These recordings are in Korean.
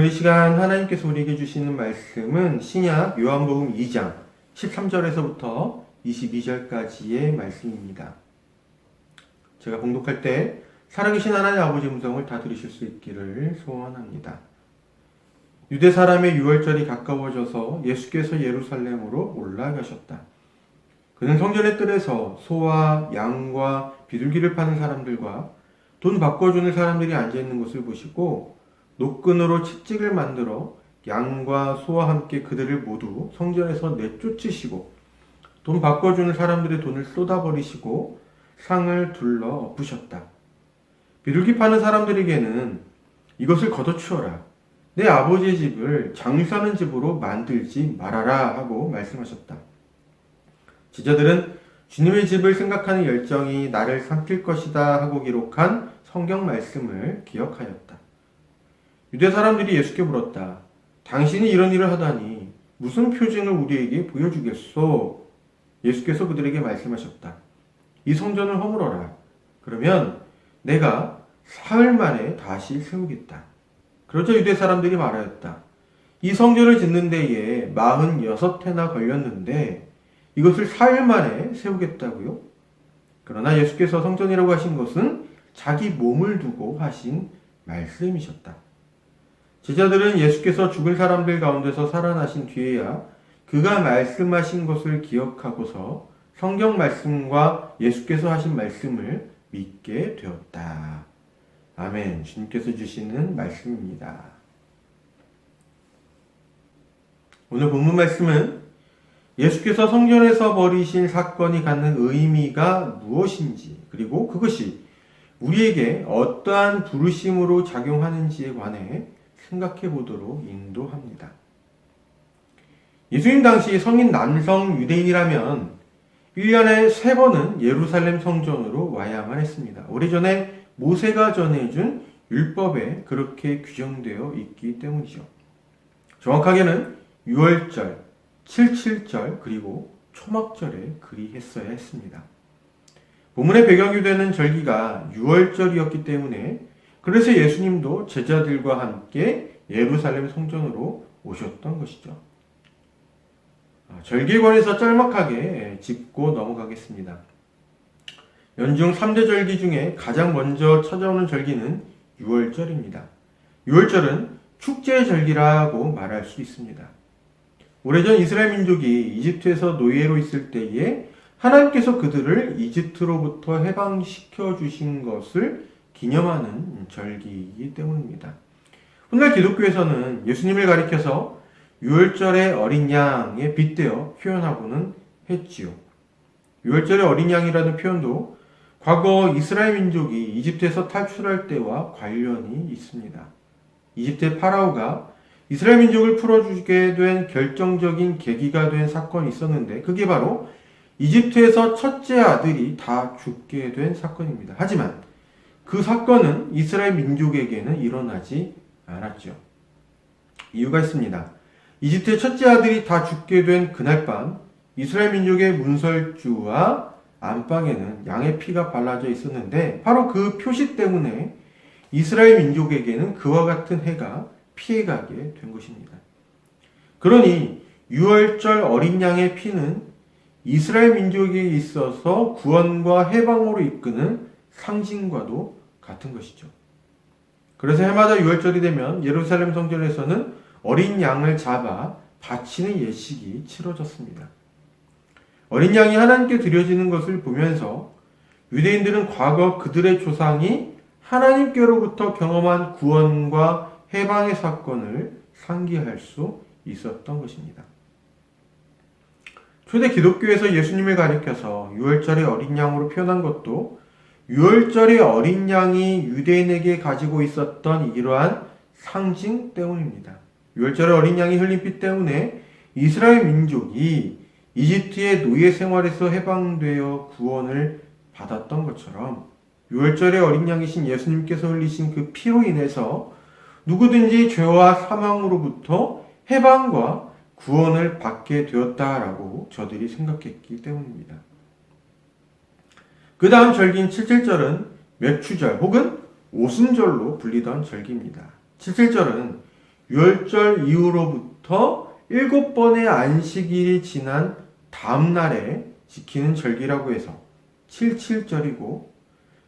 오늘 이 시간 하나님께서 우리에게 주시는 말씀은 신약 요한복음 2장 13절에서부터 22절까지의 말씀입니다. 제가 봉독할 때 살아계신 하나님 아버지 음성을 다 들으실 수 있기를 소원합니다. 유대 사람의 유월절이 가까워져서 예수께서 예루살렘으로 올라가셨다. 그는 성전의 뜰에서 소와 양과 비둘기를 파는 사람들과 돈 바꿔주는 사람들이 앉아있는 것을 보시고 노끈으로 채찍을 만들어 양과 소와 함께 그들을 모두 성전에서 내쫓으시고 돈 바꿔주는 사람들의 돈을 쏟아버리시고 상을 둘러 엎으셨다. 비둘기 파는 사람들에게는 이것을 걷어치워라. 내 아버지의 집을 장사하는 집으로 만들지 말아라 하고 말씀하셨다. 지자들은 주님의 집을 생각하는 열정이 나를 삼킬 것이다 하고 기록한 성경 말씀을 기억하였다. 유대 사람들이 예수께 물었다. 당신이 이런 일을 하다니 무슨 표징을 우리에게 보여주겠소? 예수께서 그들에게 말씀하셨다. 이 성전을 허물어라. 그러면 내가 사흘 만에 다시 세우겠다. 그러자 유대 사람들이 말하였다. 이 성전을 짓는 데에 46해나 걸렸는데 이것을 사흘 만에 세우겠다고요? 그러나 예수께서 성전이라고 하신 것은 자기 몸을 두고 하신 말씀이셨다. 제자들은 예수께서 죽은 사람들 가운데서 살아나신 뒤에야 그가 말씀하신 것을 기억하고서 성경 말씀과 예수께서 하신 말씀을 믿게 되었다. 아멘. 주님께서 주시는 말씀입니다. 오늘 본문 말씀은 예수께서 성전에서 벌이신 사건이 갖는 의미가 무엇인지, 그리고 그것이 우리에게 어떠한 부르심으로 작용하는지에 관해 생각해 보도록 인도합니다. 예수님 당시 성인 남성 유대인이라면 1년에 3번은 예루살렘 성전으로 와야만 했습니다. 오래전에 모세가 전해준 율법에 그렇게 규정되어 있기 때문이죠. 정확하게는 6월절, 77절, 그리고 초막절에 그리했어야 했습니다. 본문의 배경이 되는 절기가 6월절이었기 때문에 그래서 예수님도 제자들과 함께 예루살렘 성전으로 오셨던 것이죠. 아, 절기에 관해서 짤막하게 짚고 넘어가겠습니다. 연중 3대 절기 중에 가장 먼저 찾아오는 절기는 6월절입니다. 6월절은 축제의 절기라고 말할 수 있습니다. 오래전 이스라엘 민족이 이집트에서 노예로 있을 때에 하나님께서 그들을 이집트로부터 해방시켜 주신 것을 기념하는 절기이기 때문입니다. 훗날 기독교에서는 예수님을 가리켜서 6월절의 어린 양에 빗대어 표현하고는 했지요. 6월절의 어린 양이라는 표현도 과거 이스라엘 민족이 이집트에서 탈출할 때와 관련이 있습니다. 이집트의 파라오가 이스라엘 민족을 풀어주게 된 결정적인 계기가 된 사건이 있었는데 그게 바로 이집트에서 첫째 아들이 다 죽게 된 사건입니다. 하지만 그 사건은 이스라엘 민족에게는 일어나지 않았죠. 이유가 있습니다. 이집트의 첫째 아들이 다 죽게 된 그날 밤 이스라엘 민족의 문설주와 안방에는 양의 피가 발라져 있었는데 바로 그 표시 때문에 이스라엘 민족에게는 그와 같은 해가 피해가게 된 것입니다. 그러니 6월절 어린 양의 피는 이스라엘 민족에 있어서 구원과 해방으로 이끄는 상징과도 같은 것이죠. 그래서 해마다 6월절이 되면 예루살렘 성전에서는 어린 양을 잡아 바치는 예식이 치러졌습니다. 어린 양이 하나님께 드려지는 것을 보면서 유대인들은 과거 그들의 조상이 하나님께로부터 경험한 구원과 해방의 사건을 상기할 수 있었던 것입니다. 초대 기독교에서 예수님을 가리켜서 6월절의 어린 양으로 표현한 것도 6월절의 어린 양이 유대인에게 가지고 있었던 이러한 상징 때문입니다. 6월절의 어린 양이 흘린 피 때문에 이스라엘 민족이 이집트의 노예 생활에서 해방되어 구원을 받았던 것처럼 6월절의 어린 양이신 예수님께서 흘리신 그 피로 인해서 누구든지 죄와 사망으로부터 해방과 구원을 받게 되었다라고 저들이 생각했기 때문입니다. 그 다음 절기인 77절은 맥추절 혹은 오순절로 불리던 절기입니다. 77절은 유월절 이후로부터 일곱 번의 안식일이 지난 다음 날에 지키는 절기라고 해서 77절이고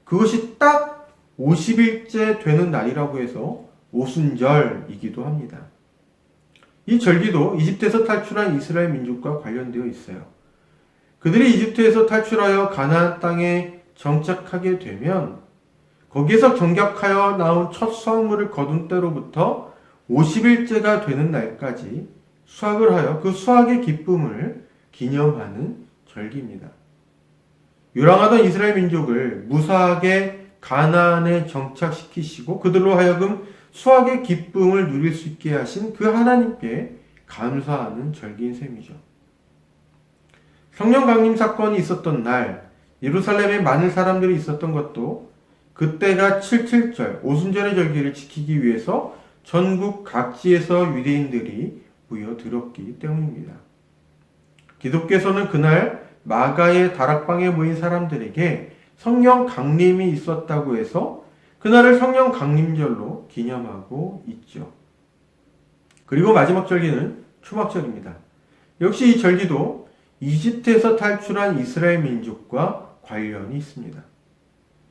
그것이 딱 50일째 되는 날이라고 해서 오순절이기도 합니다. 이 절기도 이집트에서 탈출한 이스라엘 민족과 관련되어 있어요. 그들이 이집트에서 탈출하여 가나안 땅에 정착하게 되면 거기에서 정격하여 나온 첫 수확물을 거둔 때로부터 50일째가 되는 날까지 수확을 하여 그 수확의 기쁨을 기념하는 절기입니다. 유랑하던 이스라엘 민족을 무사하게 가나안에 정착시키시고 그들로 하여금 수확의 기쁨을 누릴 수 있게 하신 그 하나님께 감사하는 절기인 셈이죠. 성령 강림 사건이 있었던 날 예루살렘에 많은 사람들이 있었던 것도 그때가 77절 오순절의 절기를 지키기 위해서 전국 각지에서 유대인들이 모여들었기 때문입니다. 기독교에서는 그날 마가의 다락방에 모인 사람들에게 성령 강림이 있었다고 해서 그날을 성령 강림절로 기념하고 있죠. 그리고 마지막 절기는 초막절입니다. 역시 이 절기도 이집트에서 탈출한 이스라엘 민족과 관련이 있습니다.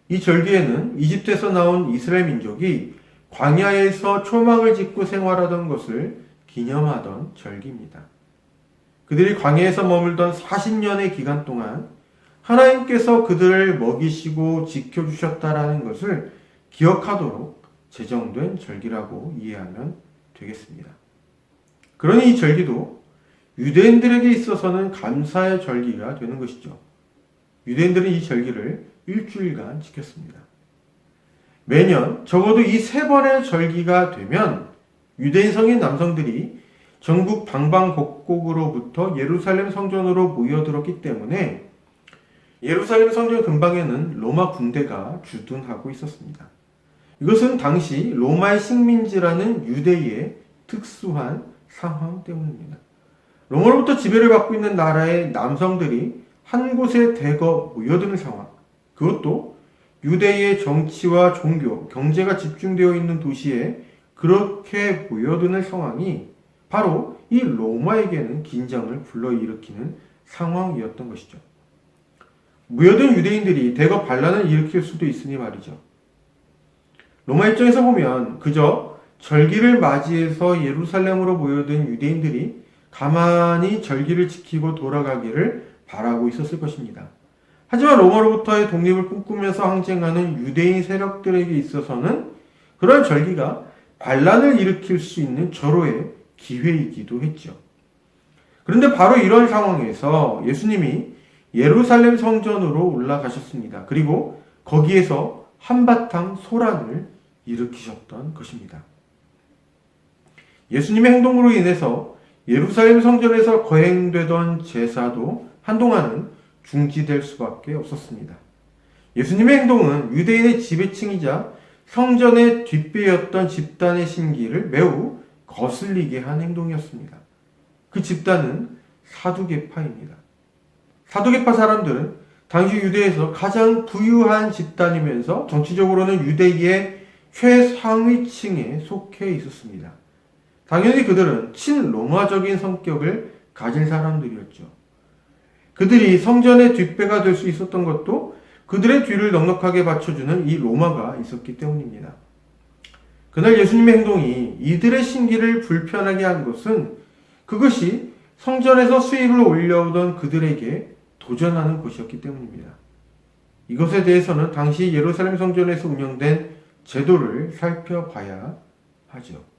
이 절기에는 이집트에서 나온 이스라엘 민족이 광야에서 초막을 짓고 생활하던 것을 기념하던 절기입니다. 그들이 광야에서 머물던 40년의 기간 동안 하나님께서 그들을 먹이시고 지켜주셨다라는 것을 기억하도록 제정된 절기라고 이해하면 되겠습니다. 그러니 이 절기도 유대인들에게 있어서는 감사의 절기가 되는 것이죠. 유대인들은 이 절기를 일주일간 지켰습니다. 매년 적어도 이 세 번의 절기가 되면 유대인 성인 남성들이 전국 방방곡곡으로부터 예루살렘 성전으로 모여들었기 때문에 예루살렘 성전 근방에는 로마 군대가 주둔하고 있었습니다. 이것은 당시 로마의 식민지라는 유대의 특수한 상황 때문입니다. 로마로부터 지배를 받고 있는 나라의 남성들이 한 곳에 대거 모여드는 상황, 그것도 유대의 정치와 종교, 경제가 집중되어 있는 도시에 그렇게 모여드는 상황이 바로 이 로마에게는 긴장을 불러일으키는 상황이었던 것이죠. 모여든 유대인들이 대거 반란을 일으킬 수도 있으니 말이죠. 로마 입장에서 보면 그저 절기를 맞이해서 예루살렘으로 모여든 유대인들이 가만히 절기를 지키고 돌아가기를 바라고 있었을 것입니다. 하지만 로마로부터의 독립을 꿈꾸면서 항쟁하는 유대인 세력들에게 있어서는 그런 절기가 반란을 일으킬 수 있는 절호의 기회이기도 했죠. 그런데 바로 이런 상황에서 예수님이 예루살렘 성전으로 올라가셨습니다. 그리고 거기에서 한바탕 소란을 일으키셨던 것입니다. 예수님의 행동으로 인해서 예루살렘 성전에서 거행되던 제사도 한동안은 중지될 수밖에 없었습니다. 예수님의 행동은 유대인의 지배층이자 성전의 뒷배였던 집단의 신기를 매우 거슬리게 한 행동이었습니다. 그 집단은 사두개파입니다. 사두개파 사람들은 당시 유대에서 가장 부유한 집단이면서 정치적으로는 유대의 최상위층에 속해 있었습니다. 당연히 그들은 친로마적인 성격을 가진 사람들이었죠. 그들이 성전의 뒷배가 될 수 있었던 것도 그들의 뒤를 넉넉하게 받쳐주는 이 로마가 있었기 때문입니다. 그날 예수님의 행동이 이들의 신기를 불편하게 한 것은 그것이 성전에서 수익을 올려오던 그들에게 도전하는 것이었기 때문입니다. 이것에 대해서는 당시 예루살렘 성전에서 운영된 제도를 살펴봐야 하죠.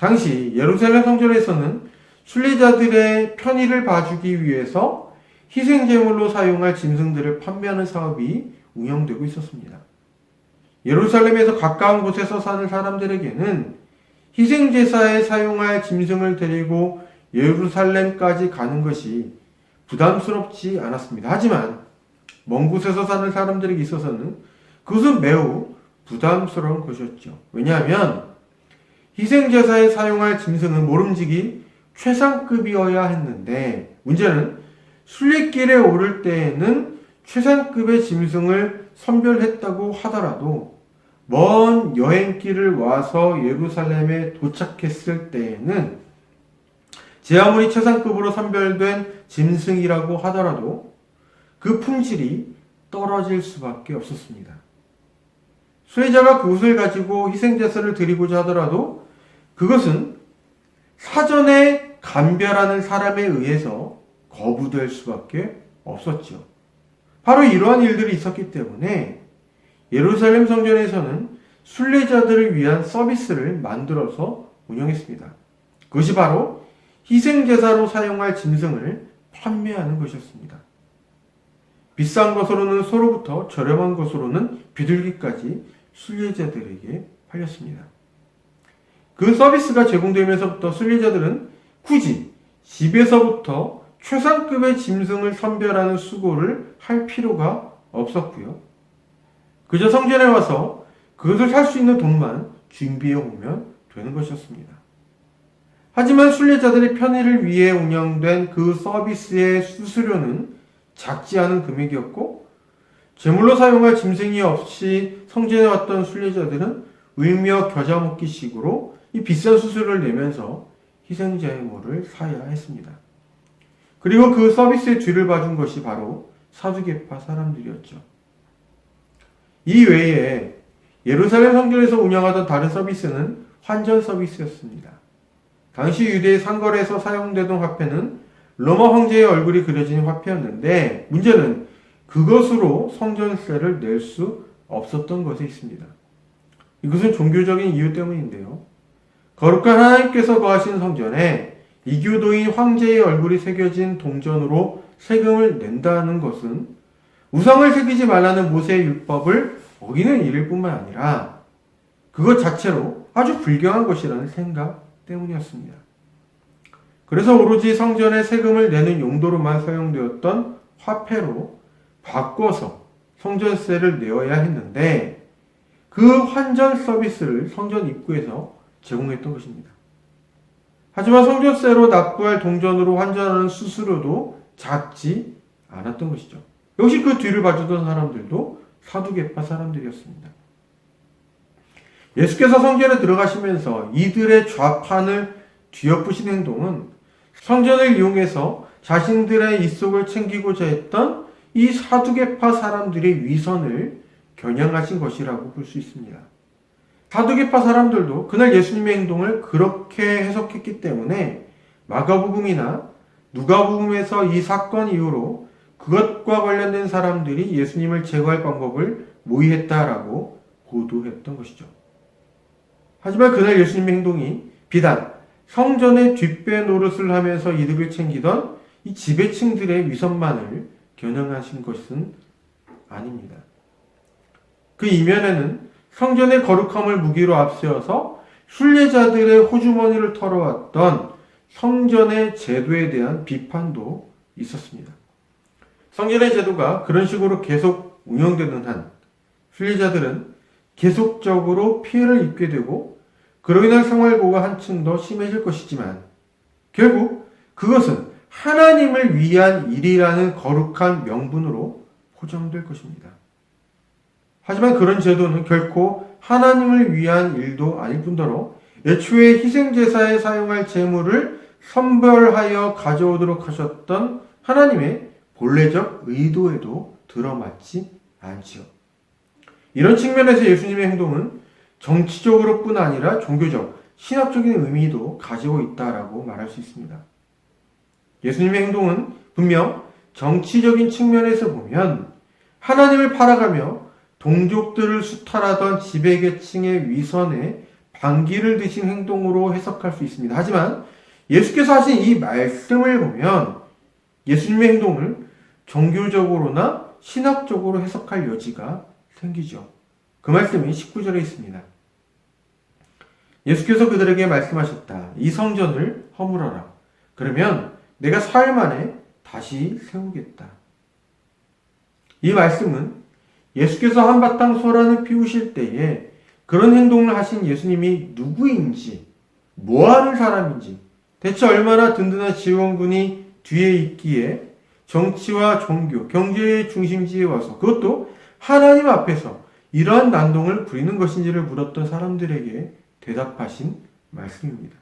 당시 예루살렘 성전에서는 순례자들의 편의를 봐주기 위해서 희생제물로 사용할 짐승들을 판매하는 사업이 운영되고 있었습니다. 예루살렘에서 가까운 곳에서 사는 사람들에게는 희생제사에 사용할 짐승을 데리고 예루살렘까지 가는 것이 부담스럽지 않았습니다. 하지만 먼 곳에서 사는 사람들에게 있어서는 그것은 매우 부담스러운 것이었죠. 왜냐하면 희생제사에 사용할 짐승은 모름지기 최상급이어야 했는데 문제는 순례길에 오를 때에는 최상급의 짐승을 선별했다고 하더라도 먼 여행길을 와서 예루살렘에 도착했을 때에는 제 아무리 최상급으로 선별된 짐승이라고 하더라도 그 품질이 떨어질 수밖에 없었습니다. 수혜자가 그것을 가지고 희생제사를 드리고자 하더라도 그것은 사전에 감별하는 사람에 의해서 거부될 수밖에 없었죠. 바로 이러한 일들이 있었기 때문에 예루살렘 성전에서는 순례자들을 위한 서비스를 만들어서 운영했습니다. 그것이 바로 희생제사로 사용할 짐승을 판매하는 것이었습니다. 비싼 것으로는 소로부터 저렴한 것으로는 비둘기까지 순례자들에게 팔렸습니다. 그 서비스가 제공되면서부터 순례자들은 굳이 집에서부터 최상급의 짐승을 선별하는 수고를 할 필요가 없었고요. 그저 성전에 와서 그것을 살 수 있는 돈만 준비해 오면 되는 것이었습니다. 하지만 순례자들의 편의를 위해 운영된 그 서비스의 수수료는 작지 않은 금액이었고 제물로 사용할 짐승이 없이 성전에 왔던 순례자들은 울며 겨자 먹기식으로 이 비싼 수수료를 내면서 희생자의 모를 사야 했습니다. 그리고 그 서비스의 뒤를 봐준 것이 바로 사두개파 사람들이었죠. 이 외에 예루살렘 성전에서 운영하던 다른 서비스는 환전 서비스였습니다. 당시 유대의 상거래에서 사용되던 화폐는 로마 황제의 얼굴이 그려진 화폐였는데 문제는 그것으로 성전세를 낼 수 없었던 것에 있습니다. 이것은 종교적인 이유 때문인데요. 거룩한 하나님께서 거하신 성전에 이교도인 황제의 얼굴이 새겨진 동전으로 세금을 낸다는 것은 우상을 새기지 말라는 모세의 율법을 어기는 일일 뿐만 아니라 그것 자체로 아주 불경한 것이라는 생각 때문이었습니다. 그래서 오로지 성전에 세금을 내는 용도로만 사용되었던 화폐로 바꿔서 성전세를 내어야 했는데 그 환전 서비스를 성전 입구에서 제공했던 것입니다. 하지만 성전세로 납부할 동전으로 환전하는 수수료도 작지 않았던 것이죠. 역시 그 뒤를 봐주던 사람들도 사두개파 사람들이었습니다. 예수께서 성전에 들어가시면서 이들의 좌판을 뒤엎으신 행동은 성전을 이용해서 자신들의 입속을 챙기고자 했던 이 사두개파 사람들의 위선을 겨냥하신 것이라고 볼 수 있습니다. 사두개파 사람들도 그날 예수님의 행동을 그렇게 해석했기 때문에 마가복음이나 누가복음에서 이 사건 이후로 그것과 관련된 사람들이 예수님을 제거할 방법을 모의했다라고 보도했던 것이죠. 하지만 그날 예수님의 행동이 비단 성전의 뒷배 노릇을 하면서 이득을 챙기던 이 지배층들의 위선만을 겨냥하신 것은 아닙니다. 그 이면에는 성전의 거룩함을 무기로 앞세워서 순례자들의 호주머니를 털어왔던 성전의 제도에 대한 비판도 있었습니다. 성전의 제도가 그런 식으로 계속 운영되는 한 순례자들은 계속적으로 피해를 입게 되고 그로 인한 생활고가 한층 더 심해질 것이지만 결국 그것은 하나님을 위한 일이라는 거룩한 명분으로 포장될 것입니다. 하지만 그런 제도는 결코 하나님을 위한 일도 아닐 뿐더러 애초에 희생제사에 사용할 재물을 선별하여 가져오도록 하셨던 하나님의 본래적 의도에도 들어맞지 않지요. 이런 측면에서 예수님의 행동은 정치적으로 뿐 아니라 종교적, 신학적인 의미도 가지고 있다라고 말할 수 있습니다. 예수님의 행동은 분명 정치적인 측면에서 보면 하나님을 팔아가며 동족들을 수탈하던 지배계층의 위선에 반기를 드신 행동으로 해석할 수 있습니다. 하지만 예수께서 하신 이 말씀을 보면 예수님의 행동을 종교적으로나 신학적으로 해석할 여지가 생기죠. 그 말씀이 19절에 있습니다. 예수께서 그들에게 말씀하셨다. 이 성전을 허물어라. 그러면 내가 사흘 만에 다시 세우겠다. 이 말씀은 예수께서 한바탕 소란을 피우실 때에 그런 행동을 하신 예수님이 누구인지, 뭐 하는 사람인지, 대체 얼마나 든든한 지원군이 뒤에 있기에 정치와 종교, 경제의 중심지에 와서 그것도 하나님 앞에서 이러한 난동을 부리는 것인지를 물었던 사람들에게 대답하신 말씀입니다.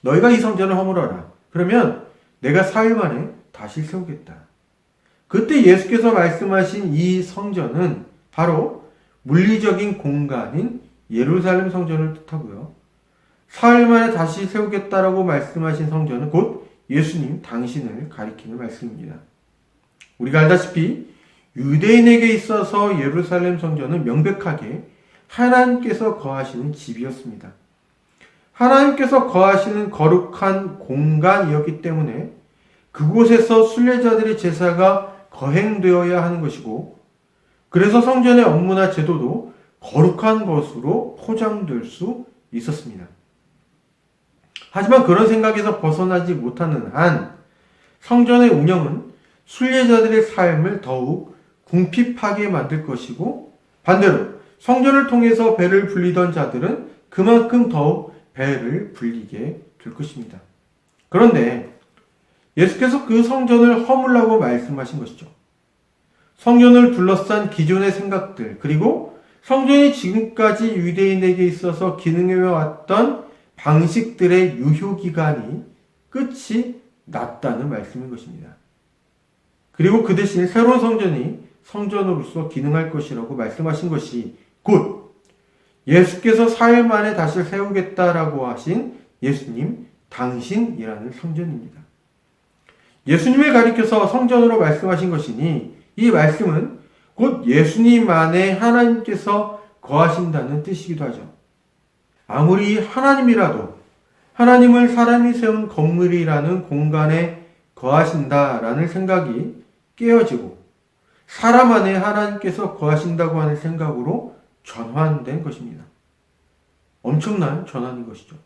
너희가 이 성전을 허물어라. 그러면 내가 사흘 만에 다시 세우겠다. 그때 예수께서 말씀하신 이 성전은 바로 물리적인 공간인 예루살렘 성전을 뜻하고요. 사흘 만에 다시 세우겠다라고 말씀하신 성전은 곧 예수님 당신을 가리키는 말씀입니다. 우리가 알다시피 유대인에게 있어서 예루살렘 성전은 명백하게 하나님께서 거하시는 집이었습니다. 하나님께서 거하시는 거룩한 공간이었기 때문에 그곳에서 순례자들의 제사가 거행되어야 하는 것이고 그래서 성전의 업무나 제도도 거룩한 것으로 포장될 수 있었습니다. 하지만 그런 생각에서 벗어나지 못하는 한 성전의 운영은 순례자들의 삶을 더욱 궁핍하게 만들 것이고 반대로 성전을 통해서 배를 불리던 자들은 그만큼 더욱 배를 불리게 될 것입니다. 그런데 예수께서 그 성전을 허물라고 말씀하신 것이죠. 성전을 둘러싼 기존의 생각들, 그리고 성전이 지금까지 유대인에게 있어서 기능해 왔던 방식들의 유효기간이 끝이 났다는 말씀인 것입니다. 그리고 그 대신 새로운 성전이 성전으로서 기능할 것이라고 말씀하신 것이 곧 예수께서 사일 만에 다시 세우겠다라고 하신 예수님 당신이라는 성전입니다. 예수님을 가리켜서 성전으로 말씀하신 것이니 이 말씀은 곧 예수님 안에 하나님께서 거하신다는 뜻이기도 하죠. 아무리 하나님이라도 하나님을 사람이 세운 건물이라는 공간에 거하신다라는 생각이 깨어지고 사람 안에 하나님께서 거하신다고 하는 생각으로 전환된 것입니다. 엄청난 전환인 것이죠.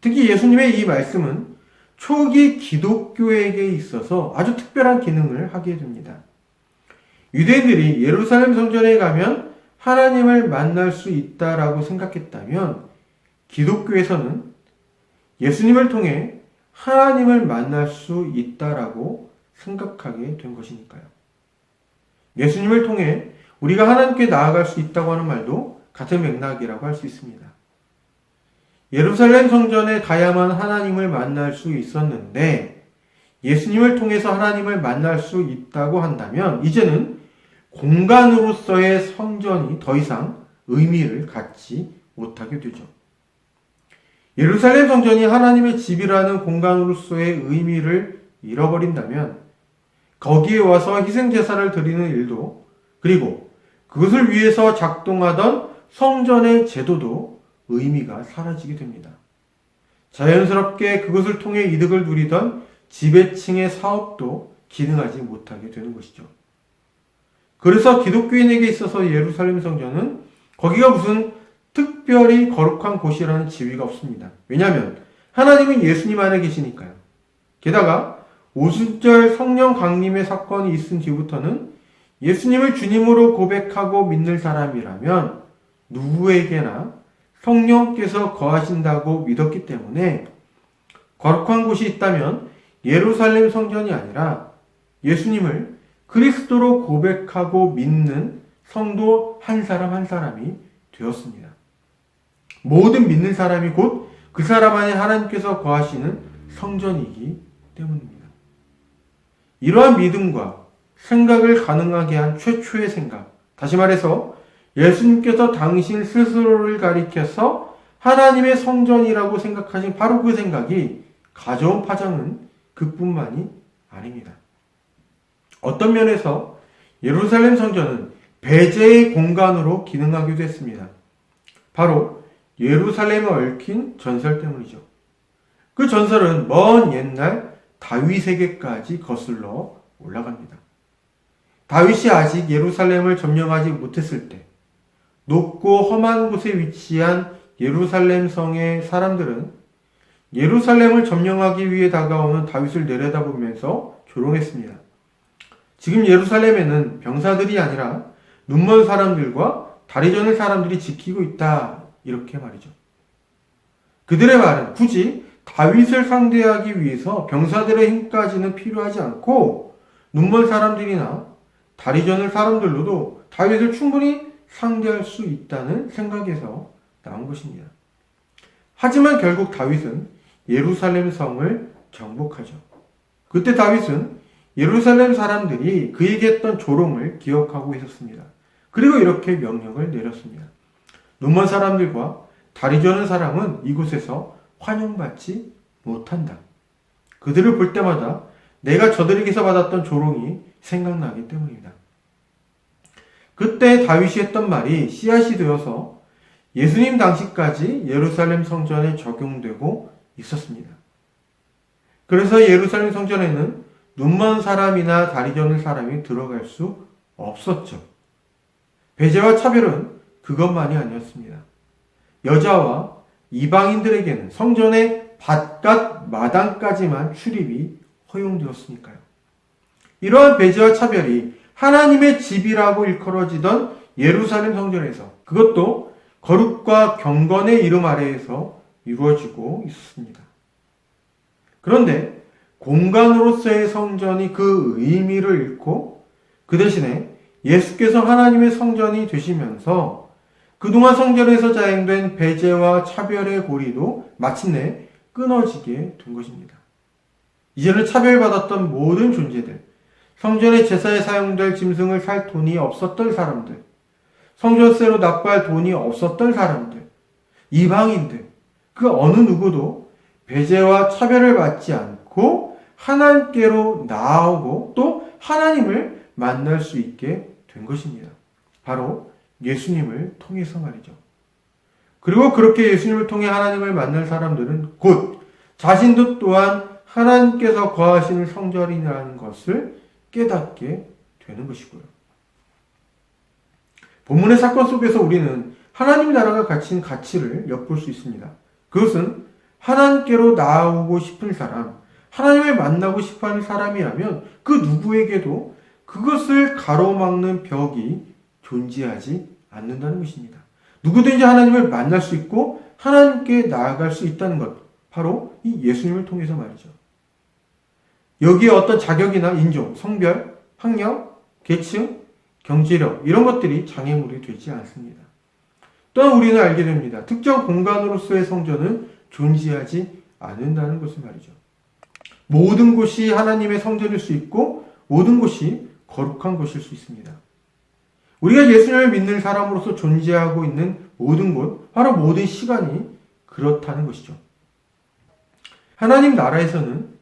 특히 예수님의 이 말씀은 초기 기독교에게 있어서 아주 특별한 기능을 하게 됩니다. 유대인들이 예루살렘 성전에 가면 하나님을 만날 수 있다라고 생각했다면 기독교에서는 예수님을 통해 하나님을 만날 수 있다라고 생각하게 된 것이니까요. 예수님을 통해 우리가 하나님께 나아갈 수 있다고 하는 말도 같은 맥락이라고 할 수 있습니다. 예루살렘 성전에 가야만 하나님을 만날 수 있었는데 예수님을 통해서 하나님을 만날 수 있다고 한다면 이제는 공간으로서의 성전이 더 이상 의미를 갖지 못하게 되죠. 예루살렘 성전이 하나님의 집이라는 공간으로서의 의미를 잃어버린다면 거기에 와서 희생제사를 드리는 일도 그리고 그것을 위해서 작동하던 성전의 제도도 의미가 사라지게 됩니다. 자연스럽게 그것을 통해 이득을 누리던 지배층의 사업도 기능하지 못하게 되는 것이죠. 그래서 기독교인에게 있어서 예루살렘 성전은 거기가 무슨 특별히 거룩한 곳이라는 지위가 없습니다. 왜냐하면 하나님은 예수님 안에 계시니까요. 게다가 오순절 성령 강림의 사건이 있은 뒤부터는 예수님을 주님으로 고백하고 믿는 사람이라면 누구에게나 성령께서 거하신다고 믿었기 때문에 거룩한 곳이 있다면 예루살렘 성전이 아니라 예수님을 그리스도로 고백하고 믿는 성도 한 사람 한 사람이 되었습니다. 모든 믿는 사람이 곧 그 사람 안에 하나님께서 거하시는 성전이기 때문입니다. 이러한 믿음과 생각을 가능하게 한 최초의 생각, 다시 말해서 예수님께서 당신 스스로를 가리켜서 하나님의 성전이라고 생각하신 바로 그 생각이 가져온 파장은 그뿐만이 아닙니다. 어떤 면에서 예루살렘 성전은 배제의 공간으로 기능하기도 했습니다. 바로 예루살렘에 얽힌 전설 때문이죠. 그 전설은 먼 옛날 다윗에게까지 거슬러 올라갑니다. 다윗이 아직 예루살렘을 점령하지 못했을 때 높고 험한 곳에 위치한 예루살렘 성의 사람들은 예루살렘을 점령하기 위해 다가오는 다윗을 내려다보면서 조롱했습니다. 지금 예루살렘에는 병사들이 아니라 눈먼 사람들과 다리 저는 사람들이 지키고 있다. 이렇게 말이죠. 그들의 말은 굳이 다윗을 상대하기 위해서 병사들의 힘까지는 필요하지 않고 눈먼 사람들이나 다리 저는 사람들로도 다윗을 충분히 상대할 수 있다는 생각에서 나온 것입니다. 하지만 결국 다윗은 예루살렘 성을 정복하죠. 그때 다윗은 예루살렘 사람들이 그에게 했던 조롱을 기억하고 있었습니다. 그리고 이렇게 명령을 내렸습니다. 눈먼 사람들과 다리 저는 사람은 이곳에서 환영받지 못한다. 그들을 볼 때마다 내가 저들에게서 받았던 조롱이 생각나기 때문입니다. 그때 다윗이 했던 말이 씨앗이 되어서 예수님 당시까지 예루살렘 성전에 적용되고 있었습니다. 그래서 예루살렘 성전에는 눈먼 사람이나 다리 저는 사람이 들어갈 수 없었죠. 배제와 차별은 그것만이 아니었습니다. 여자와 이방인들에게는 성전의 바깥 마당까지만 출입이 허용되었으니까요. 이러한 배제와 차별이 하나님의 집이라고 일컬어지던 예루살렘 성전에서 그것도 거룩과 경건의 이름 아래에서 이루어지고 있었습니다. 그런데 공간으로서의 성전이 그 의미를 잃고 그 대신에 예수께서 하나님의 성전이 되시면서 그동안 성전에서 자행된 배제와 차별의 고리도 마침내 끊어지게 된 것입니다. 이제는 차별받았던 모든 존재들, 성전의 제사에 사용될 짐승을 살 돈이 없었던 사람들, 성전세로 납부할 돈이 없었던 사람들, 이방인들, 그 어느 누구도 배제와 차별을 받지 않고 하나님께로 나아오고 또 하나님을 만날 수 있게 된 것입니다. 바로 예수님을 통해서 말이죠. 그리고 그렇게 예수님을 통해 하나님을 만날 사람들은 곧 자신도 또한 하나님께서 거하시는 성전이라는 것을 깨닫게 되는 것이고요. 본문의 사건 속에서 우리는 하나님 나라가 가진 가치를 엿볼 수 있습니다. 그것은 하나님께로 나아오고 싶은 사람, 하나님을 만나고 싶어 사람이라면 그 누구에게도 그것을 가로막는 벽이 존재하지 않는다는 것입니다. 누구든지 하나님을 만날 수 있고 하나님께 나아갈 수 있다는 것, 바로 이 예수님을 통해서 말이죠. 여기에 어떤 자격이나 인종, 성별, 학력, 계층, 경제력 이런 것들이 장애물이 되지 않습니다. 또한 우리는 알게 됩니다. 특정 공간으로서의 성전은 존재하지 않는다는 것을 말이죠. 모든 곳이 하나님의 성전일 수 있고 모든 곳이 거룩한 곳일 수 있습니다. 우리가 예수님을 믿는 사람으로서 존재하고 있는 모든 곳, 바로 모든 시간이 그렇다는 것이죠. 하나님 나라에서는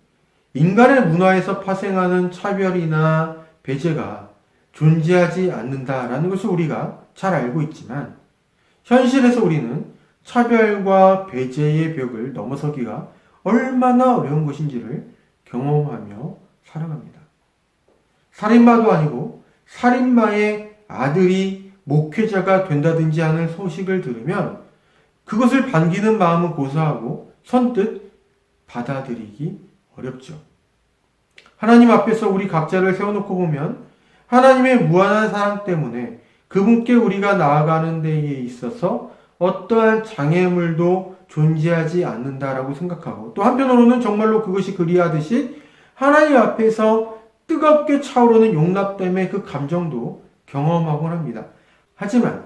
인간의 문화에서 파생하는 차별이나 배제가 존재하지 않는다라는 것을 우리가 잘 알고 있지만 현실에서 우리는 차별과 배제의 벽을 넘어서기가 얼마나 어려운 것인지를 경험하며 살아갑니다. 살인마도 아니고 살인마의 아들이 목회자가 된다든지 하는 소식을 들으면 그것을 반기는 마음은 고사하고 선뜻 받아들이기 어렵죠. 하나님 앞에서 우리 각자를 세워놓고 보면 하나님의 무한한 사랑 때문에 그분께 우리가 나아가는 데에 있어서 어떠한 장애물도 존재하지 않는다라고 생각하고 또 한편으로는 정말로 그것이 그리하듯이 하나님 앞에서 뜨겁게 차오르는 용납됨의 그 감정도 경험하곤 합니다. 하지만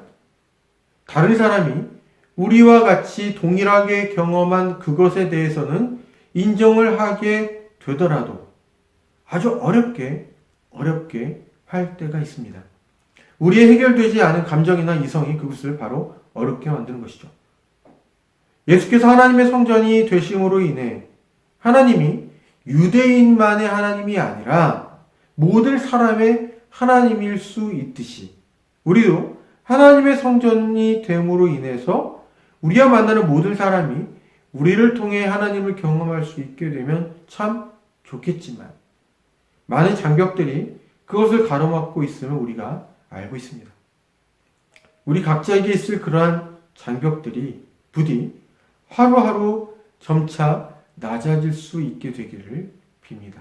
다른 사람이 우리와 같이 동일하게 경험한 그것에 대해서는 인정을 하게 되더라도 아주 어렵게 어렵게 할 때가 있습니다. 우리의 해결되지 않은 감정이나 이성이 그것을 바로 어렵게 만드는 것이죠. 예수께서 하나님의 성전이 되심으로 인해 하나님이 유대인만의 하나님이 아니라 모든 사람의 하나님일 수 있듯이 우리도 하나님의 성전이 됨으로 인해서 우리와 만나는 모든 사람이 우리를 통해 하나님을 경험할 수 있게 되면 참 좋겠지만 많은 장벽들이 그것을 가로막고 있음을 우리가 알고 있습니다. 우리 각자에게 있을 그러한 장벽들이 부디 하루하루 점차 낮아질 수 있게 되기를 빕니다.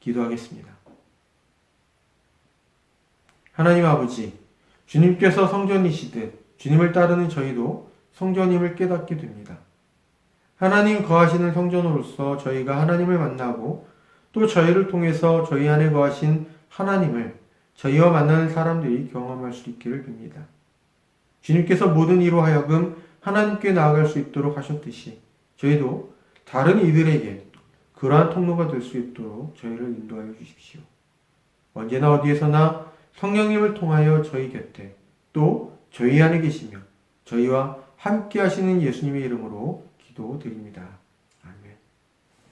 기도하겠습니다. 하나님 아버지, 주님께서 성전이시듯 주님을 따르는 저희도 성전임을 깨닫게 됩니다. 하나님 거하시는 성전으로서 저희가 하나님을 만나고 또 저희를 통해서 저희 안에 거하신 하나님을 저희와 만나는 사람들이 경험할 수 있기를 빕니다. 주님께서 모든 이로 하여금 하나님께 나아갈 수 있도록 하셨듯이 저희도 다른 이들에게 그러한 통로가 될 수 있도록 저희를 인도하여 주십시오. 언제나 어디에서나 성령님을 통하여 저희 곁에 또 저희 안에 계시며 저희와 함께 하시는 예수님의 이름으로 기도 드립니다.